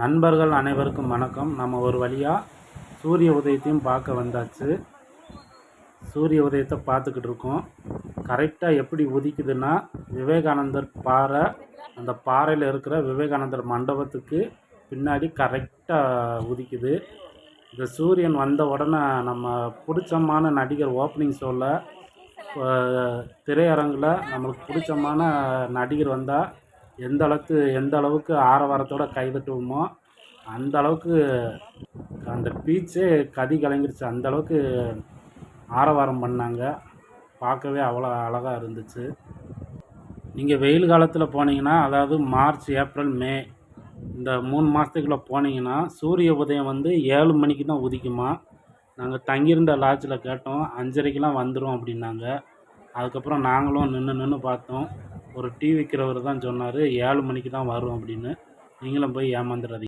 நண்பர்கள் அனைவருக்கும் வணக்கம். நம்ம ஒரு வழியாக சூரிய உதயத்தையும் பார்க்க வந்தாச்சு. சூரிய உதயத்தை பார்த்துக்கிட்டு இருக்கோம். கரெக்டாக எப்படி உதிக்குதுன்னா விவேகானந்தர் பாறை அந்த பாறையில் இருக்கிற விவேகானந்தர் மண்டபத்துக்கு பின்னாடி கரெக்டாக உதிக்குது. இந்த சூரியன் வந்த உடனே நம்ம பிடிச்சமான நடிகர் ஓப்பனிங் ஷோவில் திரையரங்கில் நம்மளுக்கு பிடிச்சமான நடிகர் வந்தால் எந்த அளவுக்கு எந்த அளவுக்கு ஆரவாரத்தோட கைதட்டுவோமோ அந்த அளவுக்கு அந்த பீச்சே கதி கலங்கிருச்சு. அந்த அளவுக்கு ஆரவாரம் பண்ணாங்க. பார்க்கவே அவ்வளோ அழகாக இருந்துச்சு. நீங்கள் வெயில் காலத்தில் போனீங்கன்னா அதாவது மார்ச் ஏப்ரல் மே இந்த மூணு மாதத்துக்குள்ளே போனீங்கன்னா சூரிய உதயம் வந்து ஏழு மணிக்கு தான் உதிக்குமா? நாங்கள் தங்கியிருந்த லாட்ஜில் கேட்டோம். அஞ்சரைக்கெலாம் வந்துடும் அப்படின்னாங்க. அதுக்கப்புறம் நாங்களும் நின்று நின்று பார்த்தோம். ஒரு டீ விற்கிறவர் தான் சொன்னார் ஏழு மணிக்கு தான் வரும் அப்படின்னு. நீங்களும் போய் ஏமாந்துடாதீங்க